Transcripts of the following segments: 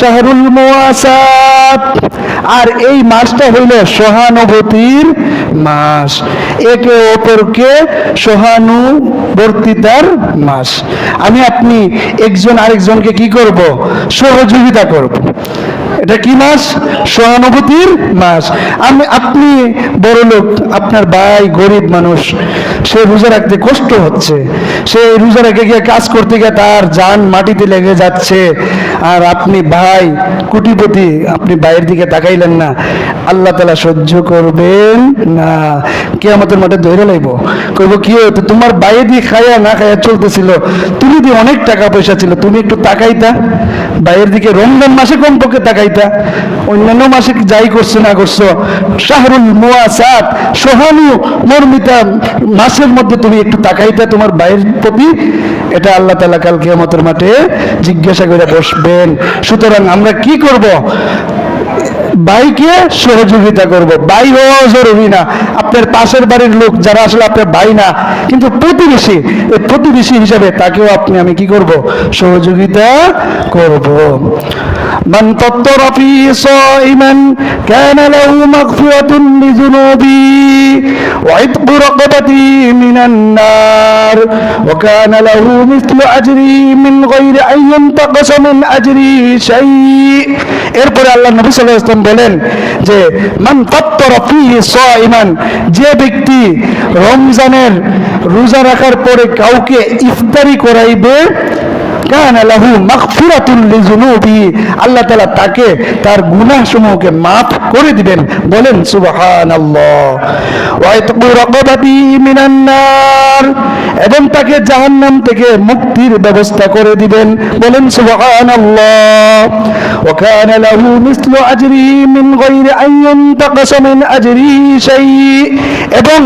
শাহরুল মুআসাত আর এই মাসটা হইল সহানুভূতির মাস। একে অপরকে সহানুবর্তিতার মাস। আমি আপনি একজন আরেকজনকে কি করব? সহযোগিতা করব। এটা কি মাস? সহানুভূতির মাস। আমি, আপনি বড় লোক আপনার ভাই গরিব মানুষ, সে রোজা রাখতে কষ্ট হচ্ছে। সে রোজা রেখে গিয়ে কাজ করতে গিয়ে তার যান মাটিতে লেগে যাচ্ছে। আর আপনি ভাই কুটিপতি আপনি বাইরের দিকে তাকাইলেন না। আল্লাহ তালা সহ্য করবেন না। কে আমাদের মাঠে ধরে লাইব। কইব, কি হতো তোমার বাইরে দিয়ে খাইয়া না খাইয়া চলতেছিল। তুমি দিয়ে অনেক টাকা পয়সা ছিল। তুমি একটু তাকাইতা। বাইরের দিকে রমজান মাসে কমপক্ষে তাকাইতা। অন্যান্য মাসে যাই করছ, না করছ? শাহরুল মুয়াসাত সোহানু মর্মিতা মাসের মধ্যে তুমি একটু তাকাইতা। তোমার বাইরের প্রতি এটা আল্লাহ তালা কাল কিয়ামতের মাঠে জিজ্ঞাসা করে বসবেন। সুতরাং আমরা কি করব? ভাইকে সহযোগিতা করব ভাই হওয়া জরুরি না আপনার পাশের বাড়ির লোক যারা আসলে আপনার ভাই না কিন্তু প্রতিবেশী এই প্রতিবেশী হিসাবে তাকেও আপনি আমি কি করব সহযোগিতা করব من فطر في صائما كان له مغفرة لذنوبه وعتق رقبته من النار وكان له مثل أجره من غير أن ينتقص من أجره شيء এরপরে আল্লাহ নবী বলেন যে, মান সাইমান যে ব্যক্তি রমজানের রোজা রাখার পরে কাউকে ইফতারি করাইবে, কানা লাহু মাগফিরাতুন লিজুনুবি আল্লাহ তাআলা তাকে তার গুনাহসমূহকে মাফ করে দিবেন। বলেন, সুবহানাল্লাহ এবং তাকে জাহান্নাম থেকে মুক্তির ব্যবস্থা করে দিবেন। বলেন কানা লাহু মিসলু আজরি মিন গায়রি আন ইনতাকাস মিন আজরি শাই। এবং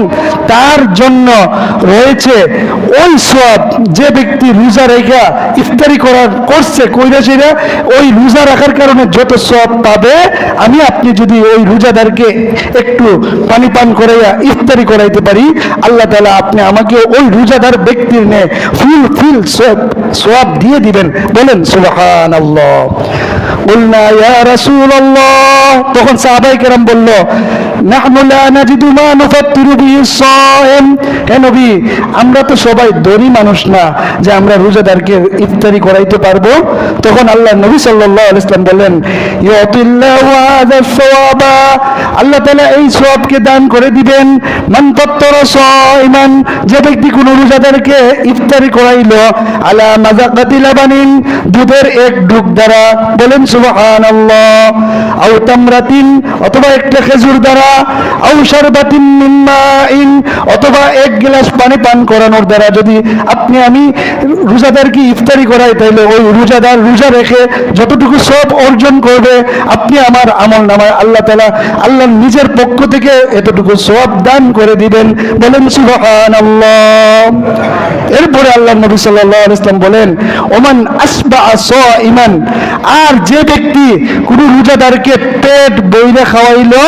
তার জন্য রয়েছে ওই সব যে ব্যক্তি রোজা রেখা ইফতারি করার করছে কইরা সেরা ওই রোজা রাখার কারণে যত সব পাবে, আমি আপনি যদি ওই রোজাদারকে একটু পানি পান করাইয়া ইফতারি করাইতে পারি আল্লাহ তালা আপনি আমাকে ওই রোজাদার ব্যক্তির নে ফুল ফুল সব সব দিয়ে দিবেন বলেন সুবহানাল্লাহ قلنا يا رسول الله তখন সাহাবাই কেরাম বলল নাহনু লা নাজিদু মা নুফাত্তিরু বিহি সাইম হে নবী আমরা তো সবাই দরি মানুষ না যে আমরা রোজাদারকে ইফতারি করাইতে পারবো তখন আল্লাহ নবী সাল্লাল্লাহু আলাইহি ওয়াসাল্লাম বলেন ইয়াতিল্লাহু হাযা সাওয়াবা আল্লাহ তাআলা এই সওয়াবকে দান করে দিবেন মান ফাত্তারা সাইমান যে ব্যক্তি কোন রোজাদারকে ইফতারি করাইলো আলা দুধের এক ঢুক দ্বারা বলেন অথবা একটা খেজুর দ্বারা অথবা এক গ্লাস পানি পান করানোর দ্বারা যদি আপনি আমি ইফতারি করাই, তাইলে ওই রোজাদার রোজা রেখে যতটুকু সব অর্জন করবে, আপনি আমার আমল নামায় আল্লাহ তাআলা আল্লাহর নিজের পক্ষ থেকে এতটুকু সব দান করে দিবেন। বলেন, সুবহানাল্লাহ। এরপরে আল্লাহ নবী সাল্লাল্লাহু আলাইহি ওয়াসাল্লাম বলেন, ওমান আসবা সাইমান আর যে ব্যক্তি কোনো রোজাদারকে পেট বইরে খাওয়াইলো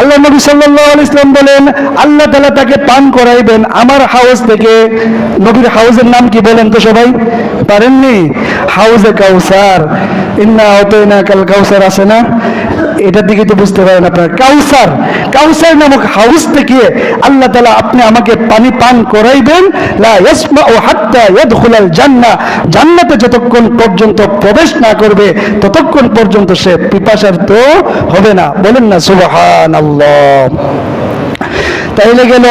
আল্লাহ নবী ওয়াসাল্লাম বলেন, আল্লাহ তাআলা তাকে পান করাইবেন। আমার হাউস থেকে নবীর হাউসের নাম কি বলেন তো সবাই? পারেননি? হাউজে কাউসার ইন্না কাল কাউসার আছে না? এটার দিকে তো বুঝতে পারেন আপনার। কাউসার কাউসার নামক হাউস থেকে আল্লাহ তালা আপনি আমাকে পানি পান করাইবেন। জান্নাহ। জান্নাতে যতক্ষণ পর্যন্ত প্রবেশ না করবে, ততক্ষণ পর্যন্ত সে পিপাসার তো হবে না। বলেন না, সুবহানাল্লাহ। তাইলে গেল,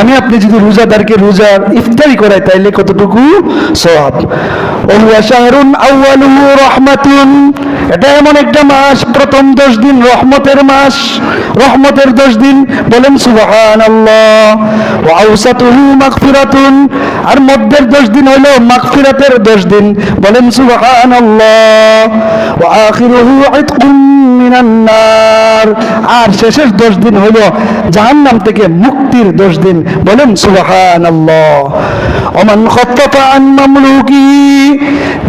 আমি আপনি যদি রোজাদারকে রোজার ইফতারি করাই, তাইলে কতটুকু আউয়ালুহু রাহমাতুন। এটা এমন একটা মাস, প্রথম দশ দিন রহমতের মাস। রহমতের দশ দিন বলেন আউসাতুহু মাগফিরাতুন। আর মধ্যের দশ দিন হলো মাগফিরাতের দশ দিন বলেন নার। আর শেষের দশ দিন হলো জাহান্নাম থেকে মুক্তির দশ দিন বলেন ওমান খাফফা আন মামলুকি,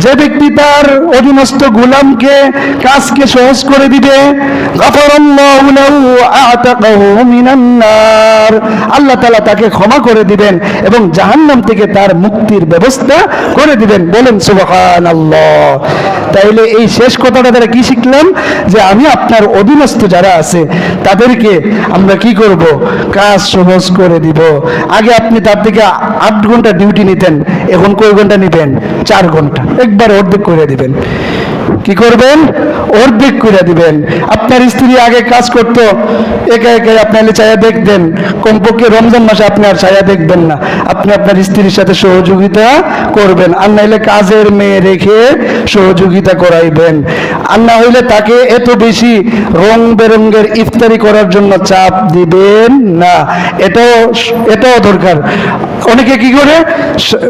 যে ব্যক্তি তার অধীনস্থ গোলামকে, কাজকে সহজ করে দিবে আল্লাহ তাআলা তাকে ক্ষমা করে দিবেন এবং জাহান্নাম থেকে তার মুক্তির ব্যবস্থা করে দিবেন। বলেন, সুবহানাল্লাহ। তাইলে এই শেষ কথাটা দ্বারা কি শিখলাম? যে আমি আপনার অধীনস্থ যারা আছে, তাদেরকে আমরা কি করব? কাজ সহজ করে দিব। আগে আপনি তার থেকে আট ঘণ্টা ডিউটি নিতেন, এখন কয় ঘণ্টা নিবেন? চার ঘণ্টা। একবার অর্ধেক করে দিবেন। কি করবেন? অর্ধেক করে দিবেন। আপনার স্ত্রী আগে কাজ করত, একা একা আপনি আলে ছায়া দেখতেন কমপক্ষে রমজান মাসে আপনি আর ছায়া দেখবেন না। আপনি আপনার স্ত্রীর সাথে সহযোগিতা করবেন। আর নাইলে কাজের মেয়ে রেখে সহযোগিতা করাইবেন। আর না হইলে তাকে এত বেশি রং বেরঙ্গের ইফতারি করার জন্য চাপ দিবেন না। এটাও এটাও দরকার। অনেকে কি করে?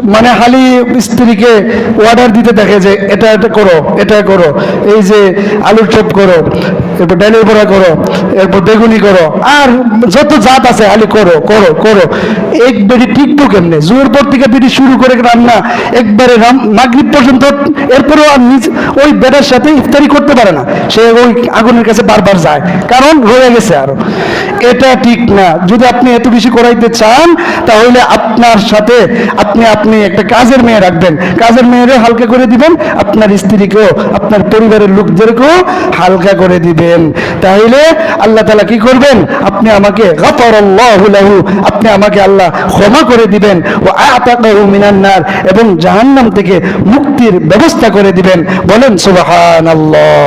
মানে হালি স্ত্রীকে অর্ডার দিতে দেখে যে, এটা এটা করো, এটা এই যে আলুর চপ করো। এরপর ডালের বড়া করো, এরপর বেগুনি করো, আর যত জাত আছে হালি করো করো করো। এক বেডি টিকবো কেমনে? জোর পর থেকে বেডি শুরু করে রান্না, একবারে মাগরিব পর্যন্ত, এরপরেও আর নিজ ওই বেডের সাথে ইফতারি করতে পারে না। সে ওই আগুনের কাছে বারবার যায়, কারণ রয়ে গেছে আরও। এটা ঠিক না। যদি আপনি এত বেশি করাইতে চান, তাহলে আপনার সাথে আপনি আপনি একটা কাজের মেয়ে রাখবেন। কাজের মেয়েরে হালকা করে দিবেন, আপনার স্ত্রীকেও, আপনার পরিবারের লোকদেরকেও হালকা করে দিবেন তাহলে আল্লাহ তালা কি করবেন? আপনি আমাকে আপনি আমাকে আল্লাহ ক্ষমা করে দিবেন। ও আতাকাহু মিনান নার, এবং জাহান্নাম থেকে মুক্তির ব্যবস্থা করে দিবেন। বলেন সুবহানাল্লাহ।